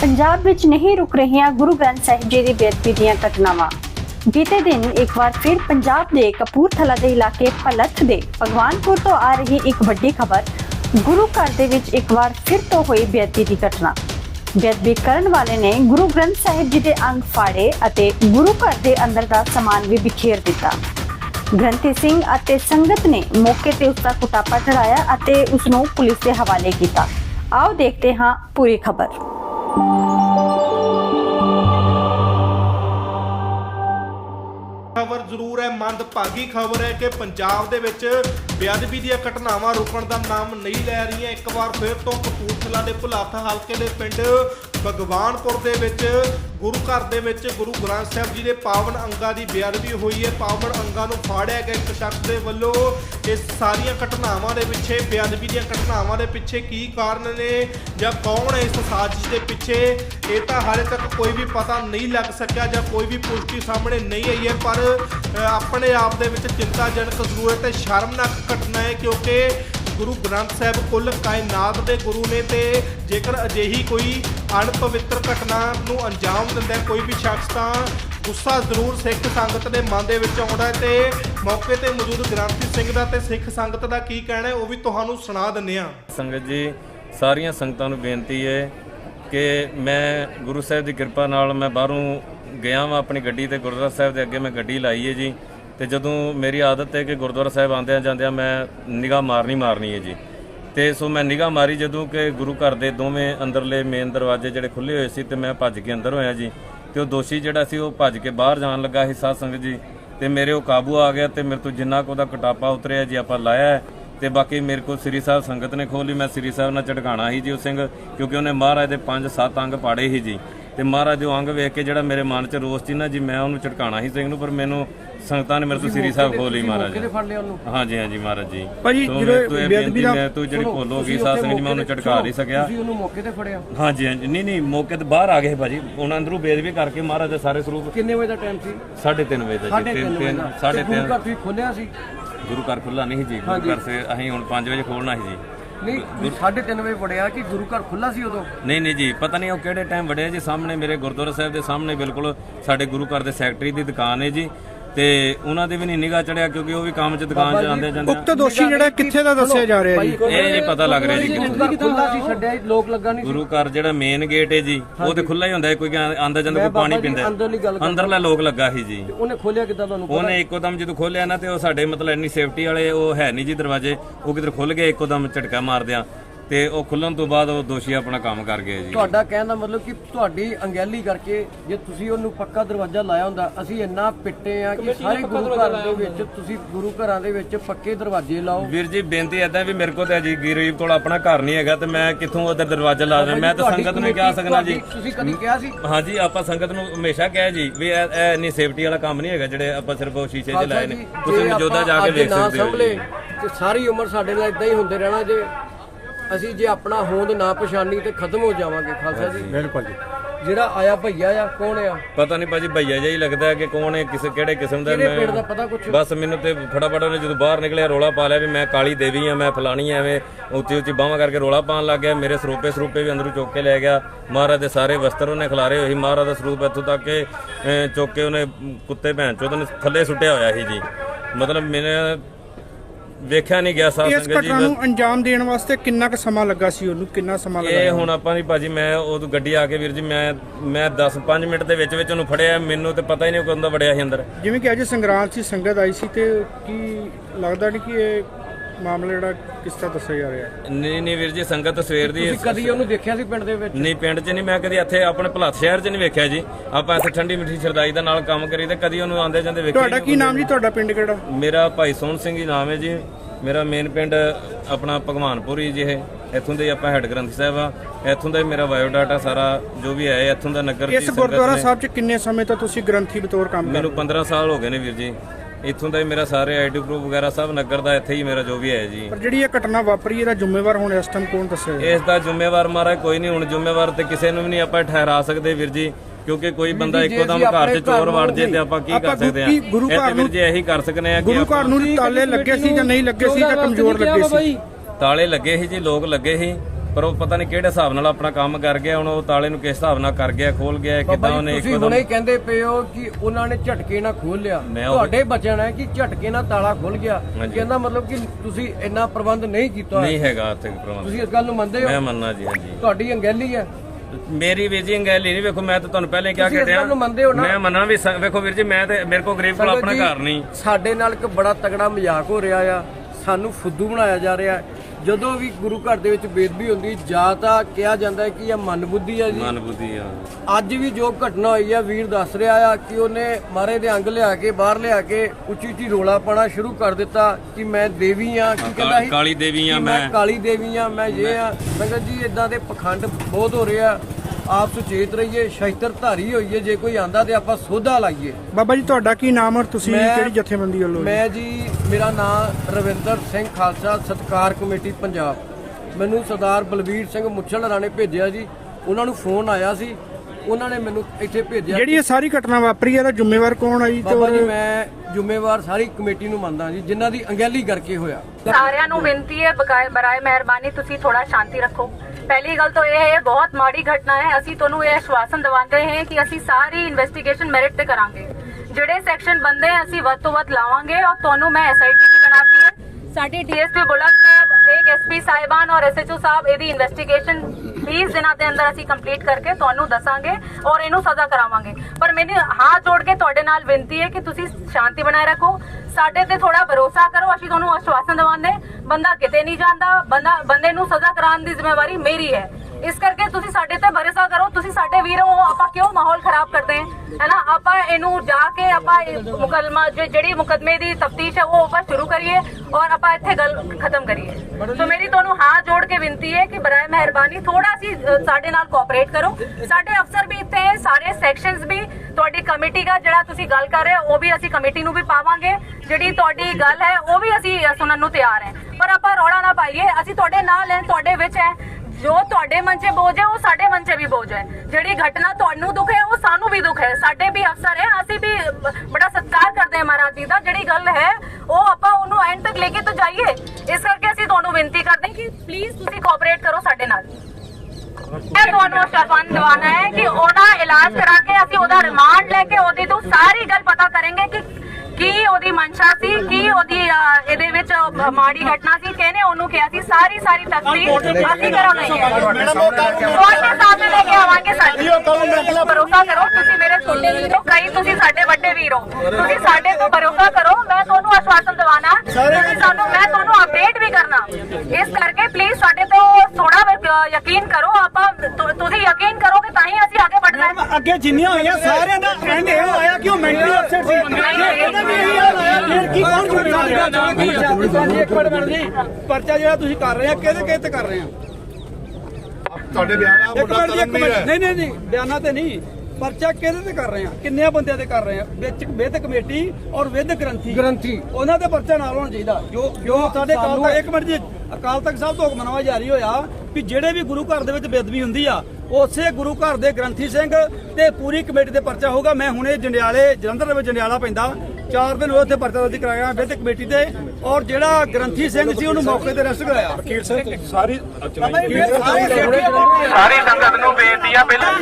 ਪੰਜਾਬ ਵਿੱਚ ਨਹੀਂ ਰੁਕ ਰਹੀਆਂ ਗੁਰੂ ਗ੍ਰੰਥ ਸਾਹਿਬ ਜੀ ਦੀ ਬੇਅਦਬੀ ਦੀਆਂ ਘਟਨਾਵਾਂ। ਬੀਤੇ ਦਿਨ ਇੱਕ ਵਾਰ ਫਿਰ ਪੰਜਾਬ ਦੇ ਕਪੂਰਥਲਾ ਦੇ ਇਲਾਕੇ ਪਲੱਥ ਦੇ ਭਗਵਾਨਪੁਰ ਤੋਂ ਆ ਰਹੀ ਇੱਕ ਵੱਡੀ ਖਬਰ, ਗੁਰੂ ਘਰ ਦੇ ਵਿੱਚ ਇੱਕ ਵਾਰ ਫਿਰ ਤੋਂ ਹੋਈ ਬੇਅਦਬੀ ਦੀ ਘਟਨਾ। ਬੇਅਦਬੀ ਕਰਨ ਵਾਲੇ ਨੇ ਗੁਰੂ ਗ੍ਰੰਥ ਸਾਹਿਬ ਜੀ ਦੇ ਅੰਗ ਫਾੜੇ ਅਤੇ ਗੁਰੂ ਘਰ ਦੇ ਅੰਦਰ ਦਾ ਸਮਾਨ ਵੀ ਬਿਖੇਰ ਦਿੱਤਾ। ਗ੍ਰੰਥੀ ਸਿੰਘ ਅਤੇ ਸੰਗਤ ਨੇ ਮੌਕੇ ਤੇ ਉਸ ਦਾ ਕੁਟਾਪਾ ਚੜਾਇਆ ਅਤੇ ਉਸ ਨੂੰ ਪੁਲਿਸ ਦੇ ਹਵਾਲੇ ਕੀਤਾ। ਆਓ ਦੇਖਦੇ ਹਾਂ ਪੂਰੀ ਖਬਰ। ਖਬਰ ਜ਼ਰੂਰ ਹੈ, ਮੰਦਭਾਗੀ ਖਬਰ ਹੈ ਕਿ ਪੰਜਾਬ ਦੇ ਵਿੱਚ ਬੇਅਦਬੀ ਦੀਆਂ ਘਟਨਾਵਾਂ ਰੁਕਣ ਦਾ ਨਾਮ ਨਹੀਂ ਲੈ ਰਹੀਆਂ। ਇੱਕ ਵਾਰ ਫਿਰ ਤੋਂ ਕਪੂਰਥਲਾ ਦੇ ਭੁਲਾਥਾ ਹਲਕੇ ਦੇ ਪਿੰਡ ਭਗਵਾਨਪੁਰ ਦੇ ਵਿੱਚ ਗੁਰੂ ਘਰ ਦੇ ਵਿੱਚ ਗੁਰੂ ਗ੍ਰੰਥ ਸਾਹਿਬ ਜੀ ਦੇ ਪਾਵਨ ਅੰਗਾਂ ਦੀ ਬੇਅਦਬੀ ਹੋਈ ਹੈ। ਪਾਵਨ ਅੰਗਾਂ ਨੂੰ ਫਾੜਿਆ ਗਿਆ ਇੱਕ ਸ਼ਖਸ ਦੇ ਵੱਲੋਂ। ਇਹ ਸਾਰੀਆਂ ਘਟਨਾਵਾਂ ਦੇ ਪਿੱਛੇ, ਬੇਅਦਬੀ ਦੀਆਂ ਘਟਨਾਵਾਂ ਦੇ ਪਿੱਛੇ ਕੀ ਕਾਰਨ ਨੇ ਜਾਂ ਕੌਣ ਹੈ ਇਸ ਸਾਜ਼ਿਸ਼ ਦੇ ਪਿੱਛੇ? ਇਹ ਤਾਂ ਹਾਲੇ ਤੱਕ ਕੋਈ ਵੀ ਪਤਾ ਨਹੀਂ ਲੱਗ ਸਕਿਆ ਜਾਂ ਕੋਈ ਵੀ ਪੁਸ਼ਟੀ ਸਾਹਮਣੇ ਨਹੀਂ ਆਈ ਹੈ। ਪਰ ਆਪਣੇ ਆਪ ਦੇ ਵਿੱਚ ਚਿੰਤਾਜਨਕ ਜ਼ਰੂਰ ਹੈ ਤੇ ਸ਼ਰਮਨਾਕ ਘਟਨਾ ਹੈ ਕਿਉਂਕਿ ਗੁਰੂ ਗ੍ਰੰਥ ਸਾਹਿਬ ਕੁੱਲ ਕਾਇਨਾਤ ਦੇ ਗੁਰੂ ਨੇ ਤੇ ਜੇਕਰ ਅਜਿਹੀ ਕੋਈ ਅਣਪਵਿੱਤਰ ਘਟਨਾ ਨੂੰ ਅੰਜਾਮ ਦਿੰਦਾ ਕੋਈ ਵੀ ਸ਼ਖਸ ਤਾਂ ਗੁੱਸਾ ਜ਼ਰੂਰ ਸਿੱਖ ਸੰਗਤ ਦੇ ਮਨ ਦੇ ਵਿੱਚ ਆਉਂਦਾ ਹੈ ਤੇ ਮੌਕੇ ਤੇ ਮੌਜੂਦ ਗ੍ਰੰਥੀ ਸਿੰਘ ਦਾ ਤੇ ਸਿੱਖ ਸੰਗਤ ਦਾ ਕੀ ਕਹਿਣਾ ਉਹ ਵੀ ਤੁਹਾਨੂੰ ਸੁਣਾ ਦਿੰਨੇ ਆ ਸੰਗਤ ਜੀ, ਸਾਰੀਆਂ ਸੰਗਤਾਂ ਨੂੰ ਬੇਨਤੀ ਹੈ ਕਿ ਮੈਂ ਗੁਰੂ ਸਾਹਿਬ ਦੀ ਕਿਰਪਾ ਨਾਲ ਮੈਂ ਬਾਹਰੋਂ ਗਿਆ ਵਾਂ ਆਪਣੀ ਗੱਡੀ ਤੇ, ਗੁਰਦੁਆਰਾ ਸਾਹਿਬ ਦੇ ਅੱਗੇ ਮੈਂ ਗੱਡੀ ਲਾਈ ਹੈ ਜੀ। ਤੇ ਜਦੋਂ ਮੇਰੀ ਆਦਤ ਹੈ ਕਿ ਗੁਰਦੁਆਰਾ ਸਾਹਿਬ ਆਉਂਦਿਆਂ ਜਾਂਦਿਆਂ ਮੈਂ ਨਿਗਾਹ ਮਾਰਨੀ ਮਾਰਨੀ ਹੈ ਜੀ। ਤੇ ਸੋ ਮੈਂ ਨਿਗਾਹ ਮਾਰੀ ਜਦੋਂ ਕਿ ਗੁਰੂ ਘਰ ਦੇ ਦੋਵੇਂ ਅੰਦਰਲੇ ਮੇਨ ਦਰਵਾਜ਼ੇ ਜਿਹੜੇ ਖੁੱਲੇ ਹੋਏ ਸੀ ਤੇ ਮੈਂ ਭੱਜ ਕੇ ਅੰਦਰ ਹੋਇਆ ਜੀ। ਤੇ ਉਹ ਦੋਸ਼ੀ ਜਿਹੜਾ ਸੀ ਉਹ ਭੱਜ ਕੇ ਬਾਹਰ ਜਾਣ ਲੱਗਾ ਸੀ ਸਾਧ ਸੰਗਤ ਜੀ। ਤੇ ਮੇਰੇ ਉਹ ਕਾਬੂ ਆ ਗਿਆ ਤੇ ਮੇਰੇ ਤੋਂ ਜਿੰਨਾ ਕੁ ਉਹਦਾ ਕਟਾਪਾ ਉਤਰਿਆ ਜੀ ਆਪਾਂ ਲਾਇਆ ਹੈ। ਤੇ ਬਾਕੀ ਮੇਰੇ ਕੋਲ ਸ੍ਰੀ ਸਾਹਿਬ ਸੰਗਤ ਨੇ ਖੋਲੀ ਮੈਂ ਸ੍ਰੀ ਸਾਹਿਬ ਨਾਲ ਝਟਕਾਣਾ ਸੀ ਜੀ ਉਹ ਸਿੰਘ, ਕਿਉਂਕਿ ਉਹਨੇ ਮਹਾਰਾਜ ਦੇ ਪੰਜ ਸੱਤ ਅੰਗ ਪਾੜੇ ਸੀ ਜੀ। ਤੇ ਮਹਾਰਾਜ ਦੇ ਅੰਗ ਵੇਖ ਕੇ ਜਿਹੜਾ ਮੇਰੇ ਮਨ 'ਚ ਰੋਸ ਸੀ ਨਾ ਜੀ ਮੈਂ ਉਹਨੂੰ ਝਟਕਾਣਾ ਸੀ ਸਿੰਘ ਨੂੰ ਪਰ ਮੈਨੂੰ ਸੰਗਤਾਂ ਨੇ ਮੇਰੇ ਤੋਂ ਸ੍ਰੀ ਸਾਹਿਬ ਖੋਲੀ ਮਹਾਰਾਜ। ਕਿਹਦੇ ਫੜ ਲਿਆ ਉਹਨੂੰ? ਹਾਂਜੀ ਹਾਂਜੀ ਮਹਾਰਾਜ ਜੀ। ਭਾਜੀ, ਇਹ ਬੇਅਦਬੀ ਦਾ- ਮੈਂ ਤੂੰ ਜਿਹੜੀ ਖੋਲੋ ਗਈ ਸਾਧ ਸੰਗਤ ਜੀ ਮੈਂ ਉਹਨੂੰ ਝਟਕਾ ਨਹੀਂ ਸਕਿਆ। ਤੁਸੀਂ ਉਹਨੂੰ ਮੌਕੇ ਤੇ ਫੜਿਆ। ਹਾਂਜੀ ਹਾਂਜੀ। ਨਹੀਂ ਨਹੀਂ ਮੌਕੇ ਤੇ ਬਾਹਰ ਆ ਗਏ ਭਾਜੀ। ਉਹਨਾਂ ਅੰਦਰੋਂ ਬੇਦਬੀ ਕਰਕੇ ਮਹਾਰਾਜ ਦੇ ਸਾਰੇ ਸਰੂਪ ਕਿੰਨੇ ਵਜੇ ਦਾ ਟਾਈਮ ਸੀ? 3:30 ਵਜੇ ਦਾ ਜੀ। ਤਿੰਨ 3 ਵਜੇ 3 ਦਾ 3:30 ਘਰ ਤੁਸੀਂ ਖੋਲਿਆ ਸੀ? ਗੁਰੂ ਘਰ ਖੁੱਲਾ ਨਹੀਂ ਜੀ। ਗੁਰੂ ਘਰ ਸੇ ਅਸੀਂ ਹੁਣ 5 ਵਜੇ ਖੋਲਣਾ ਸੀ ਜੀ। ਨਹੀਂ 3:30 ਵਜੇ ਵੜਿਆ ਕਿ ਗੁਰੂ ਘਰ ਖੁੱਲਾ ਸੀ ਉਦੋਂ? ਨਹੀਂ ਨਹੀਂ ਜੀ, ਪਤਾ ਨਹੀਂ ਉਹ ਕਿਹੜੇ ਟਾਈਮ ਵੜਿਆ ਜੀ, ਸਾਹਮਣੇ ਮੇਰੇ ਗੁਰਦੁਆਰਾ ਸਾਹਿਬ ਦੇ ਸਾਹਮਣੇ ਬਿਲਕੁਲ ਸਾਡੇ ਗੁਰੂ ਘਰ ਦੇ ਸੈਕਟਰੀ ਦੀ ਦੁਕਾਨ ਹੈ ਜੀ। ਤੇ ਉਹਨਾਂ ਦੇ ਵੀ ਨਹੀਂ ਨਿਗਾਹ ਚੜਿਆ ਕਿਉਂਕਿ ਉਹ ਵੀ ਕੰਮ 'ਚ ਦੁਕਾਨ 'ਚ ਆਉਂਦੇ ਜਾਂਦੇ ਉਕਤ ਦੋਸ਼ੀ ਜਿਹੜਾ ਕਿੱਥੇ ਦਾ ਦੱਸਿਆ ਜਾ ਰਿਹਾ ਜੀ? ਇਹ ਨਹੀਂ ਪਤਾ ਲੱਗ ਰਿਹਾ ਜੀ ਗੁਰੂ ਕਿੱਥੋਂ। ਘਰ ਖੁੱਲਾ ਸੀ ਛੱਡਿਆ ਲੋਕ ਲੱਗਾ ਨਹੀਂ ਸੀ। ਗੁਰੂ ਘਰ ਜਿਹੜਾ ਮੇਨ ਗੇਟ ਹੈ ਜੀ ਉਹ ਤੇ ਖੁੱਲਾ ਹੀ ਹੁੰਦਾ ਹੈ ਕੋਈ ਆਂਦਾ ਜਾਂਦਾ ਕੋਈ ਪਾਣੀ ਪੀਂਦਾ ਅੰਦਰਲੀ ਲੋਕ ਲੱਗਾ ਸੀ ਜੀ। ਉਹਨੇ ਖੋਲਿਆ ਕਿੱਦਾਂ ਤੁਹਾਨੂੰ ਪਤਾ? ਉਹਨੇ ਇੱਕੋ ਦਮ ਜਦੋਂ ਖੋਲਿਆ ਨਾ ਤੇ ਉਹ ਸਾਡੇ ਮਤਲਬ ਇੰਨੀ ਸੇਫਟੀ ਵਾਲੇ ਉਹ ਹੈ ਨਹੀਂ ਜੀ ਦਰਵਾਜ਼ੇ ਉਹ ਕਿਧਰ ਖੁੱਲ ਗਏ ਇੱਕੋ ਦਮ ਝਟਕਾ ਮਾਰਦਿਆਂ। ਤੇ ਉਹ ਖੁੱਲਣ ਤੋਂ ਬਾਅਦ ਉਹ ਦੋਸ਼ੀ ਆਪਣਾ ਕੰਮ ਕਰ ਗਏ ਜੀ। ਤੁਹਾਡਾ ਕਹਿਣ ਦਾ ਮਤਲਬ ਕਿ ਤੁਹਾਡੀ ਅੰਗੈਲੀ ਕਰਕੇ ਜੇ ਤੁਸੀਂ ਉਹਨੂੰ ਪੱਕਾ ਦਰਵਾਜ਼ਾ ਲਾਇਆ ਹੁੰਦਾ ਅਸੀਂ ਇੰਨਾ ਪਿੱਟੇ ਆ ਕਿ ਸਾਰੇ ਗੁਰੂ ਘਰ ਦੇ ਵਿੱਚ ਤੁਸੀਂ ਗੁਰੂ ਘਰਾਂ ਦੇ ਵਿੱਚ ਪੱਕੇ ਦਰਵਾਜ਼ੇ ਲਾਓ। ਵੀਰ ਜੀ ਬੇਨਤੀ ਏਦਾਂ ਵੀ ਮੇਰੇ ਕੋਲ ਤੇ ਜੀ ਗਰੀਬ ਕੋਲ ਆਪਣਾ ਘਰ ਨਹੀਂ ਹੈਗਾ ਤੇ ਮੈਂ ਕਿੱਥੋਂ ਉਧਰ ਦਰਵਾਜ਼ਾ ਲਾ ਦੇਣਾ? ਮੈਂ ਤਾਂ ਸੰਗਤ ਨੂੰ ਕਿਹਾ ਸਕਦਾ ਜੀ। ਤੁਸੀਂ ਕਦੀ ਕਿਹਾ ਸੀ? ਹਾਂਜੀ ਆਪਾਂ ਸੰਗਤ ਨੂੰ ਹਮੇਸ਼ਾ ਕਿਹਾ ਜੀ ਵੀ ਇਹ ਇੰਨੀ ਸੇਫਟੀ ਵਾਲਾ ਕੰਮ ਨਹੀਂ ਹੈਗਾ ਜਿਹੜੇ ਆਪਾਂ ਸਿਰਫ ਉਹ ਸ਼ੀਸ਼ੇ 'ਚ ਲਾਏ ਨੇ। ਤੁਸੀਂ ਮੌਜੂਦਾ ਜਾ ਕੇ ਵੇਖ ਸਕਦੇ ਹੋ ਤੇ ਸਾਰੀ ਉਮਰ ਸਾਡੇ ਨਾਲ ਇਦਾਂ ਹੀ ਹੁੰਦੇ ਰਹਿਣਾ ਜੇ ਅਸੀਂ ਜੇ ਆਪਣਾ ਹੋਂਦ ਨਾ ਪਛਾਣੀ ਤੇ ਖਤਮ ਹੋ ਜਾਵਾਂਗੇ ਖਾਲਸਾ ਜੀ। ਬਿਲਕੁਲ ਜੀ। ਜਿਹੜਾ ਆਇਆ ਭਈਆ ਆ ਕੌਣ ਆ? ਪਤਾ ਨਹੀਂ ਭਾਜੀ ਭਈਆ ਜਿਹਾ ਹੀ ਲੱਗਦਾ ਹੈ ਕਿ ਕੌਣ ਹੈ ਕਿਸੇ ਕਿਹੜੇ ਕਿਸਮ ਦਾ ਕਿਹੜੇ ਪਿੰਡ ਦਾ ਮੈਂ ਪਤਾ ਕੁਛ? ਬਸ ਮੈਨੂੰ ਤੇ ਫਟਾਫਟ ਉਹਨੇ ਜਦੋਂ ਬਾਹਰ ਨਿਕਲਿਆ ਰੋਲਾ ਪਾ ਲਿਆ ਵੀ ਮੈਂ ਕਾਲੀ ਦੇਵੀ ਆ ਮੈਂ ਫਲਾਣੀ ਆ ਐਵੇਂ ਉੱਚੀ ਉੱਚੀ ਬਾਹਾਂ ਕਰਕੇ ਰੋਲਾ ਪਾਉਣ ਲੱਗ ਗਿਆ। ਮੇਰੇ ਸਰੂਪੇ ਸਰੂਪੇ ਵੀ ਅੰਦਰੋਂ ਚੁੱਕ ਕੇ ਲੈ ਗਿਆ। ਮਹਾਰਾਜ ਦੇ ਸਾਰੇ ਵਸਤਰ ਉਹਨੇ ਖਿਲਾਰੇ ਹੋਏ ਸੀ। ਮਹਾਰਾਜ ਦਾ ਸਰੂਪ ਇੱਥੋਂ ਤੱਕ ਕਿ ਚੁੱਕ ਕੇ ਉਹਨੇ ਕੁੱਤੇ ਭੈਣ ਚੋਦ ਨੇ ਥੱਲੇ ਸੁੱਟਿਆ ਹੋਇਆ ਸੀ ਜੀ। ਮਤਲਬ ਮੈਨੇ ਵੇਖਿਆ ਨਹੀਂ ਗਿਆ ਸਾਧ ਇਸ ਸੰਗਤ ਜੀ ਘਟਨਾ ਨੂੰ ਅੰਜਾਮ ਦੇਣ ਵਾਸਤੇ ਕਿੰਨਾ ਕੁ ਸਮਾਂ ਲੱਗਾ ਸੀ ਉਹਨੂੰ? ਕਿੰਨਾ ਸਮਾਂ ਲੱਗਾ ਇਹ ਹੁਣ ਆਪਾਂ ਨਹੀਂ ਭਾਜੀ ਮੈਂ ਉਹ ਗੱਡੀ ਆ ਕੇ ਵੀਰ ਜੀ ਮੈਂ ਮੈਂ 10 5 ਮਿੰਟ ਦੇ ਵਿੱਚ ਵਿੱਚ ਉਹਨੂੰ ਫੜਿਆ ਮੈਨੂੰ ਤੇ ਪਤਾ ਹੀ ਨਹੀਂ ਕਦੋਂ ਦਾ ਵੜਿਆ ਸੀ ਅੰਦਰ। ਜਿਵੇਂ ਕਿ ਅੱਜ ਸੰਗਰਾਂਦ ਸੀ ਸੰਗਤ ਆਈ ਸੀ ਤੇ ਕੀ ਲੱਗਦਾ ਨਹੀਂ ਕਿ ਇਹ ਮਾਮਲਾ ਜਿਹੜਾ ਕਿਸ ਤਰ੍ਹਾਂ ਦੱਸਿਆ ਜਾ ਰਿਹਾ? ਹੈ ਨਹੀਂ ਨਹੀਂ ਵੀਰ ਜੀ ਸੰਗਤ ਸਵੇਰ ਦੀ ਤੁਸੀਂ ਕਦੀ ਉਹਨੂੰ ਦੇਖਿਆ ਸੀ ਪਿੰਡ ਦੇ ਵਿੱਚ? ਨਹੀਂ ਪਿੰਡ 'ਚ ਨਹੀਂ ਮੈਂ ਕਦੀ ਇੱਥੇ ਆਪਣੇ ਭਲਾਤ ਸ਼ਹਿਰ 'ਚ ਨਹੀਂ ਵੇਖਿਆ ਜੀ। ਆਪਾਂ ਇੱਥੇ ਠੰਡੀ ਮਿੱਠੀ ਸਰਦਾਈ ਦਾ ਨਾਲ ਕੰਮ ਕਰੀ ਤੇ ਕਦੀ ਉਹਨੂੰ ਆਂਦੇ ਜਾਂਦੇ ਵੇਖਿਆ ਤੁਹਾਡਾ ਕੀ ਨਾਮ ਜੀ? ਤੁਹਾਡਾ ਪਿੰਡ ਕਿਹੜਾ? ਮੇਰਾ ਭਾਈ ਸੋਹਣ ਸਿੰਘ ਜੀ ਨਾਮ ਹੈ ਜੀ। ਮੇਰਾ ਮੇਨ ਪਿੰਡ ਆਪਣਾ ਭਗਵਾਨਪੁਰ ਹੀ ਜੀ ਇਹ। ਇੱਥੋਂ ਦੇ ਹੀ ਆਪਾਂ ਹੈੱਡ ਗ੍ਰੰਥੀ ਸਾਹਿਬ ਆ। ਇੱਥੋਂ ਦਾ ਹੀ ਮੇਰਾ ਬਾਇਓ ਡਾਟਾ ਸਾਰਾ ਜੋ ਵੀ ਹੈ ਇੱਥੋਂ ਦਾ ਨਗਰ ਦੀ ਇਸ ਗੁਰਦੁਆਰਾ ਸਾਹਿਬ 'ਚ ਕਿੰਨੇ ਸਮੇਂ ਤੋਂ ਤੁਸੀਂ ਗ੍ਰੰਥੀ ਬਤੌਰ ਕੰਮ ਕਰ ਮੈਨੂੰ 15 ਸਾਲ ਹੋ ਗਏ ਨੇ ਵੀਰ ਜੀ। ਇੱਥੋਂ ਦਾ ਹੀ ਮੇਰਾ ਸਾਰੇ ਆਈਡੀ ਪ੍ਰੂਫ ਵਗੈਰਾ ਸਭ ਨਗਰ ਦਾ ਇੱਥੇ ਹੀ ਮੇਰਾ ਜੋ ਵੀ ਹੈ ਜੀ। ਪਰ ਜਿਹੜੀ ਇਹ ਘਟਨਾ ਵਾਪਰੀ ਇਹਦਾ ਜ਼ਿੰਮੇਵਾਰ ਹੁਣ ਇਸ ਟਾਈਮ ਕੌਣ ਦੱਸਿਆ ਇਸ ਦਾ ਜ਼ਿੰਮੇਵਾਰ ਮਹਾਰਾਜ ਕੋਈ ਨਹੀਂ ਹੁਣ ਜ਼ਿੰਮੇਵਾਰ ਤੇ ਕਿਸੇ ਨੂੰ ਵੀ ਨਹੀਂ ਆਪਾਂ ਠਹਿਰਾ ਸਕਦੇ ਵੀਰ ਜੀ ਕਿਉਂਕਿ ਕੋਈ ਬੰਦਾ ਇੱਕੋ ਦਮ ਘਰ 'ਚ ਚੋਰ ਵੜ ਜੇ ਤੇ ਆਪਾਂ ਕੀ ਕਰ ਸਕਦੇ ਆ ਤੇ ਵੀਰ ਨੂੰ- ਜੀ ਇਹੀ ਕਰ ਸਕਨੇ ਆ ਕਿ ਗੁਰੂ ਆਪਾਂ- ਘਰ ਨੂੰ ਤਾਲੇ ਲੱਗੇ ਸੀ ਜਾਂ ਨਹੀਂ ਲੱਗੇ ਸੀ ਜਾਂ ਕਮਜ਼ੋਰ ਲੱਗੇ ਸੀ? ਤਾਲੇ ਲੱਗੇ ਸੀ ਜੀ ਲੋਕ ਲੱਗੇ ਸੀ। ਪਰ ਉਹ ਪਤਾ ਨਹੀਂ ਕਿਹੜੇ ਹਿਸਾਬ ਨਾਲ ਆਪਣਾ ਕੰਮ ਕਰ ਗਿਆ ਹੁਣ ਉਹ ਤਾਲੇ ਨੂੰ ਕਿਸ ਹਿਸਾਬ ਨਾਲ ਕਰ ਗਿਆ ਖੋਲ ਗਿਆ ਕਿਦਾਂ ਉਹਨੇ ਤੁਸੀਂ ਹੁਣੇ ਕਹਿੰਦੇ ਪਏ ਹੋ ਕਿ ਉਹਨਾਂ ਨੇ ਝਟਕੇ ਨਾਲ ਖੋਲ ਲਿਆ। ਤੁਹਾਡੇ ਬਚਨ ਹੈ ਕਿ ਝਟਕੇ ਨਾਲ ਤਾਲਾ ਖੁੱਲ ਗਿਆ। ਕਹਿੰਦਾ ਮਤਲਬ ਕਿ ਤੁਸੀਂ ਇੰਨਾ ਪ੍ਰਬੰਧ ਨਹੀਂ ਕੀਤਾ ਨਹੀਂ ਹੈਗਾ ਇੱਥੇ ਪ੍ਰਬੰਧ। ਤੁਸੀਂ ਇਸ ਗੱਲ ਨੂੰ ਮੰਨਦੇ ਹੋ? ਮੈਂ ਮੰਨਣਾ ਜੀ ਹਾਂਜੀ। ਤੁਹਾਡੀ ਅੰਗੈਲੀ ਹੈ। ਮੇਰੀ ਵੀਰ ਜੀ ਅੰਗੈਲੀ ਨਹੀਂ ਵੇਖੋ ਮੈਂ ਤਾਂ ਤੁਹਾਨੂੰ ਪਹਿਲੇ ਕਿਹਾ ਕਿ ਗੱਲ ਨੂੰ ਮੰਨਦੇ ਹੋ ਨਾ? ਮੈਂ ਮੰਨਣਾ ਵੀ ਵੇਖੋ ਵੀਰ ਜੀ ਮੈਂ ਤੇ ਮੇਰੇ ਕੋਲ ਗਰੀਬ ਕੋਲ ਆਪਣਾ ਘਰ ਨਹੀਂ। ਸਾਡੇ ਨਾਲ ਇੱਕ ਬੜਾ ਤਗੜਾ ਮਜ਼ਾਕ ਹੋ ਰਿਹਾ ਆ। ਸਾਨੂੰ ਫੁੱਦੂ ਬਣਾਇਆ ਜਾ ਰਿਹਾ। ਜਦੋਂ ਵੀ ਗੁਰੂ ਘਰ ਦੇ ਵਿੱਚ ਬੇਦਬੀ ਹੁੰਦੀ ਜਾਂ ਤਾਂ ਕਿਹਾ ਜਾਂਦਾ ਹੈ ਕਿ ਇਹ ਮਨਬੁੱਧੀ ਹੈ ਜੀ। ਮਨ ਬੁੱਧੀ ਆ। ਅੱਜ ਵੀ ਜੋ ਘਟਨਾ ਹੋਈ ਆ ਵੀਰ ਦੱਸ ਰਿਹਾ ਆ ਕਿ ਉਹਨੇ ਮਾਰੇ ਦੇ ਅੰਗ ਲਿਆ ਕੇ ਬਾਹਰ ਲਿਆ ਕੇ ਉੱਚੀ ਉੱਚੀ ਰੋਲਾ ਪਾਣਾ ਸ਼ੁਰੂ ਕਰ ਦਿੱਤਾ ਕਿ ਮੈਂ ਦੇਵੀ ਆ ਕੀ ਕਹਿੰਦਾ ਸੀ ਕਾਲੀ ਦੇਵੀ ਆ ਮੈਂ। ਕਾਲੀ ਦੇਵੀ ਆ ਮੈਂ ਇਹ ਆ। ਮੈਂ ਕਿਹਾ ਜੀ ਇਦਾਂ ਦੇ ਪਖੰਡ ਬਹੁਤ ਹੋ ਰਹੇ ਆਪ ਸੁਚੇਤ ਰਹੀਏ ਸ਼ੈਤਰ ਧਾਰੀ ਹੋਈਏ ਜੇ ਕੋਈ ਆਂਦਾ ਤੇ ਆਪਾਂ ਸੋਧਾ ਲਾਈਏ। ਬਾਬਾ ਜੀ ਤੁਹਾਡਾ ਕੀ ਨਾਮ ਔਰ ਤੁਸੀਂ ਮੈਂ- ਕਿਹੜੀ ਜਥੇਬੰਦੀ ਵੱਲੋਂ ਮੈਂ ਜੀ ਮੇਰਾ ਨਾਮ ਰਵਿੰਦਰ ਸਿੰਘ ਖਾਲਸਾ ਸਤਕਾਰ ਕਮੇਟੀ ਪੰਜਾਬ। ਮੈਨੂੰ ਸਰਦਾਰ ਬਲਵੀਰ ਸਿੰਘ ਮੁੱਛਲ ਰਾਣੇ ਭੇਜਿਆ ਜੀ। ਉਹਨਾਂ ਨੂੰ ਫੋਨ ਆਇਆ ਸੀ। ਉਹਨਾਂ ਨੇ ਮੈਨੂੰ ਇੱਥੇ ਭੇਜਿਆ ਜਿਹੜੀ ਇਹ ਸਾਰੀ ਘਟਨਾ ਵਾਪਰੀ ਹੈ ਇਹਦਾ ਜ਼ਿੰਮੇਵਾਰ ਕੌਣ ਹੈ ਜੀ? ਤੇ ਬਾਬਾ ਜੀ ਔਰ ਮੈਂ ਜ਼ਿੰਮੇਵਾਰ ਸਾਰੀ ਕਮੇਟੀ ਨੂੰ ਮੰਨਦਾ ਜੀ ਜਿਨ੍ਹਾਂ ਦੀ ਅੰਗੈਲੀ ਕਰਕੇ ਹੋਇਆ। ਸਾਰਿਆਂ ਨੂੰ ਬੇਨਤੀ ਹੈ ਬਕਾਇ ਬਰਾਏ ਮਿਹਰਬਾਨੀ ਤੁਸੀਂ ਥੋੜਾ ਸ਼ਾਂਤੀ ਰੱਖੋ। ਪਹਿਲੀ ਗੱਲ ਤਾਂ ਇਹ ਹੈ ਬਹੁਤ ਮਾੜੀ ਘਟਨਾ ਹੈ। ਅਸੀਂ ਤੁਹਾਨੂੰ ਇਹ ਆਸ਼ਵਾਸਨ ਦਿਵਾਉਂਦੇ ਹਾਂ ਕਿ ਅਸੀਂ ਸਾਰੀ ਇਨਵੈਸਟੀਗੇਸ਼ਨ ਮੈਰਿਟ ਤੇ ਕਰਾਂਗੇ। ਜਿਹੜੇ ਸੈਕਸ਼ਨ ਬੰਦੇ ਅਸੀਂ ਵੱਧ ਤੋਂ ਵੱਧ ਲਾਵਾਂਗੇ ਔਰ ਤੁਹਾਨੂੰ ਮੈਂ ਐਸਆਈਟੀ ਦੀ ਬਣਾਤੀ ਹੈ। ਸਾਡੀ ਡੀਐਸਪੀ ਸਾਹਿਬ ਇੱਕ ਐਸਪੀ ਸਾਹਿਬਾਨ ਔਰ ਐਸਐਚਓ ਸਾਹਿਬ, ਇਹਦੀ ਇਨਵੈਸਟੀਗੇਸ਼ਨ 20 ਦਿਨਾਂ ਦੇ ਅੰਦਰ ਅਸੀਂ ਕੰਪਲੀਟ ਕਰਕੇ ਤੁਹਾਨੂੰ ਦੱਸਾਂਗੇ ਔਰ ਇਹਨੂੰ ਸਜ਼ਾ ਕਰਾਵਾਂਗੇ। ਪਰ ਮੈਨੂੰ ਹੱਥ ਜੋੜ ਕੇ ਤੁਹਾਡੇ ਨਾਲ ਬੇਨਤੀ ਹੈ ਕਿ ਤੁਸੀਂ ਸ਼ਾਂਤੀ ਬਣਾਏ ਰੱਖੋ। ਸਾਡੇ ਤੇ ਥੋੜਾ ਭਰੋਸਾ ਕਰੋ, ਅਸੀਂ ਤੁਹਾਨੂੰ ਆਸ਼ਵਾਸਨ ਦਵਾਉਂਦੇ ਬੰਦਾ ਕਿਤੇ ਨਹੀਂ ਜਾਂਦਾ, ਬੰਦਾ, ਬੰਦੇ ਨੂੰ ਸਜ਼ਾ ਕਰਾਉਣ ਦੀ ਜ਼ਿੰਮੇਵਾਰੀ ਮੇਰੀ ਹੈ। ਇਸ ਕਰਕੇ ਤੁਸੀਂ ਸਾਡੇ ਤੇ ਭਰੋਸਾ ਕਰੋ ਤੁਸੀਂ ਸਾਡੇ ਵੀਰੋ ਹੋ ਆਪਾਂ ਕਿਉਂ ਮਾਹੌਲ ਖਰਾਬ ਕਰਦੇ ਹਾਂ? ਹੈਨਾ? ਆਪਾਂ ਇਹਨੂੰ ਜਾ ਕੇ ਆਪਾਂ ਮੁਕੱਦਮਾ ਜਿਹੜੀ ਮੁਕੱਦਮੇ ਦੀ ਤਫਤੀਸ਼ ਹੈ ਉਹ ਆਪਾਂ ਸ਼ੁਰੂ ਕਰੀਏ ਔਰ ਆਪਾਂ ਇੱਥੇ ਗੱਲ ਖਤਮ ਕਰੀਏ। ਸੋ ਮੇਰੀ ਤੁਹਾਨੂੰ ਹੱਥ ਜੋੜ ਕੇ ਬੇਨਤੀ ਹੈ ਕਿ ਬਰਾਏ ਮਿਹਰਬਾਨੀ ਥੋੜਾ ਸੀ ਸਾਡੇ ਨਾਲ ਕੋਆਪਰੇਟ ਕਰੋ। ਸਾਡੇ ਅਫਸਰ ਵੀ ਇੱਥੇ ਹੈ, ਸਾਰੇ ਸੈਕਸ਼ਨਸ ਵੀ ਤੁਹਾਡੀ ਕਮੇਟੀ ਦਾ ਜਿਹੜਾ ਤੁਸੀਂ ਗੱਲ ਕਰ ਰਹੇ ਹੋ ਉਹ ਵੀ ਅਸੀਂ ਕਮੇਟੀ ਨੂੰ ਵੀ ਪਾਵਾਂਗੇ। ਜਿਹੜੀ ਤੁਹਾਡੀ ਗੱਲ ਹੈ ਉਹ ਵੀ ਅਸੀਂ ਸੁਣਨ ਨੂੰ ਤਿਆਰ ਹੈ। ਪਰ ਆਪਾਂ ਰੌਲਾ ਨਾ ਪਾਈਏ ਅਸੀਂ ਤੁਹਾਡੇ ਨਾਲ ਹੈ ਤੁਹਾਡੇ ਜੋ ਤੁਹਾਡੇ ਮਨ 'ਚ ਬੋਝ ਹੈ, ਉਹ ਸਾਡੇ ਮਨ 'ਚ ਵੀ ਬੋਝ ਹੈ। ਜਿਹੜੀ ਘਟਨਾ ਤੁਹਾਨੂੰ ਦੁੱਖ ਹੈ, ਉਹ ਸਾਨੂੰ ਵੀ ਦੁੱਖ ਹੈ। ਸਾਡੇ ਵੀ ਅਫਸਰ ਹੈ, ਅਸੀਂ ਵੀ ਬੜਾ ਸਤਿਕਾਰ ਕਰਦੇ ਹਾਂ ਮਹਾਰਾਜ ਜੀ ਦਾ। ਜਿਹੜੀ ਗੱਲ ਹੈ, ਉਹ ਆਪਾਂ ਉਹਨੂੰ ਐਂਡ ਤੱਕ ਲੈ ਕੇ ਤਾਂ ਜਾਈਏ। ਇਸ ਕਰਕੇ ਅਸੀਂ ਤੁਹਾਨੂੰ ਬੇਨਤੀ ਕਰਦੇ ਹਾਂ ਕਿ ਪਲੀਜ਼ ਤੁਸੀਂ ਕੋਆਪਰੇਟ ਕਰੋ ਸਾਡੇ ਨਾਲ। ਮੈਂ ਤੁਹਾਨੂੰ ਸ਼ਰਫਾਨ ਦਿਵਾਨਾ ਹੈ ਕਿ ਉਹਦਾ ਇਲਾਜ ਕਰਾ ਕੇ ਅਸੀਂ ਉਹਦਾ ਰਿਮਾਂਡ ਲੈ ਕੇ ਉਹਦੀ ਤੋਂ ਸਾਰੀ ਗੱਲ ਪਤਾ ਕਰਾਂਗੇ ਕਿ ਕੀ ਉਹਦੀ ਮਨਸ਼ਾ ਸੀ? ਕੀ ਉਹਦੀ ਇਹਦੇ ਵਿੱਚ ਮਾੜੀ ਘਟਨਾ ਸੀ? ਕਿਹਨੇ ਉਹਨੂੰ ਕਿਹਾ ਸੀ? ਸਾਰੀ ਸਾਰੀ ਤਸਵੀਰ ਅਸੀਂ ਕਰਾਉਣੀ ਹੈ ਕੋਰਟ ਦੇ ਸਾਹਮਣੇ ਲੈ ਕੇ ਆਵਾਂਗੇ ਸਾਡੀ। ਭਰੋਸਾ ਕਰੋ ਤੁਸੀਂ ਛੋਟੇ ਵੀਰ ਹੋ ਕਈ ਤੁਸੀਂ ਸਾਡੇ ਵੱਡੇ ਵੀਰ। ਹੋ ਤੁਸੀਂ ਸਾਡੇ ਤੋਂ ਭਰੋਸਾ ਕਰੋ ਮੈਂ ਤੁਹਾਨੂੰ ਆਸ਼ਵਾਸਨ ਦਿਵਾਣਾ। ਤੁਸੀਂ ਸਾਨੂੰ ਮੈਂ ਤੁਹਾਨੂੰ ਅਪਡੇਟ ਵੀ ਕਰਨਾ। ਇਸ ਕਰਕੇ ਪਲੀਜ਼ ਸਾਡੇ ਤੋਂ ਥੋੜਾ ਯਕੀਨ ਕਰੋ। ਆਪਾਂ ਤੁਸੀਂ ਯਕੀਨ ਕਰੋਗੇ ਤਾਂ ਹੀ ਅਸੀਂ ਅੱਗੇ ਵਧਣਾ ਹੈ ਅੱਗੇ ਜਿੰਨੀਆਂ ਹੋਈਆਂ ਸਾਰਿਆਂ ਦਾ ਐਂਡ ਇਹ ਆਇਆ ਕਿ ਉਹ ਮੈਂਟਲੀ ਅਪਸੈਟ ਸੀ। ਇਹਦਾ ਵੀ ਇਹੀ ਹਾਲ ਹੋਇਆ ਫਿਰ ਕੀ ਕੌਣ ਜ਼ਿੰਮੇਵਾਰ ਹੈ ਇੱਕ ਮਿੰਟ ਮੈਡਮ ਜੀ ਪਰਚਾ ਜਿਹੜਾ ਤੁਸੀਂ ਕਰ ਰਹੇ ਆ ਕਿਹਦੇ ਕਿਹਦੇ ਤੇ ਕਰ ਰਹੇ ਆ? ਤੁਹਾਡੇ ਬਿਆਨ ਇੱਕ ਤਲਮ ਹੈ। ਨਹੀਂ ਨਹੀਂ ਨਹੀਂ। ਬਿਆਨਾਂ ਤੇ ਨਹੀਂ। ਪਰਚਾ ਕਿਹਦੇ ਤੇ ਕਰ ਰਹੇ ਆ? ਕਿੰਨੇ ਬੰਦਿਆਂ ਤੇ ਕਰ ਰਹੇ ਆ? ਵਿੱਚ ਵਿਦ ਕਮੇਟੀ ਔਰ ਵਿਦ ਗ੍ਰੰਥੀ। ਗ੍ਰੰਥੀ। ਉਹਨਾਂ ਤੇ ਪਰਚਾ ਨਾਲ ਹੋਣਾ ਚਾਹੀਦਾ। ਜੋ ਜੋ ਸਾਡੇ ਸਾਨੂੰ- ਤਖਤ ਇੱਕ ਮਿੰਟ ਜੀ। ਅਕਾਲ ਤਖਤ ਸਾਹਿਬ ਤੋਂ ਹੁਕਮਨਾਮਾ ਜਾਰੀ ਹੋਇਆ ਵੀ ਜਿਹੜੇ ਵੀ ਗੁਰੂ ਘਰ ਦੇ ਵਿੱਚ ਬੇਦਬੀ ਹੁੰਦੀ ਆ ਉਸੇ ਗੁਰੂ ਘਰ ਦੇ ਗ੍ਰੰਥੀ ਸਿੰਘ ਤੇ ਪੂਰੀ ਕਮੇਟੀ ਤੇ ਪਰਚਾ ਹੋਊਗਾ। ਮੈਂ ਹੁਣੇ ਜੰਡਿਆਲੇ ਜਲੰਧਰ ਦੇ ਵਿੱਚ ਜੰਡਿਆਲਾ ਪੈਂਦਾ। ਚਾਰ ਦਿਨ ਹੋਏ ਉੱਥੇ ਪਰਚਾ ਦਰਜ ਕਰਾਇਆ ਵਿਦ ਕਮੇਟੀ ਤੇ ਔਰ ਜਿਹੜਾ ਗ੍ਰੰਥੀ ਸਿੰਘ ਸੀ ਉਹਨੂੰ ਮੌਕੇ ਤੇ ਅਰੈਸਟ ਕਰਾਇਆ। ਵਕੀਲ ਸਿੰਘ ਸਾਰੀ ਸਾਰੀ ਸੰਗਤ ਨੂੰ ਬੇਨਤੀ ਆ ਪਹਿਲਾਂ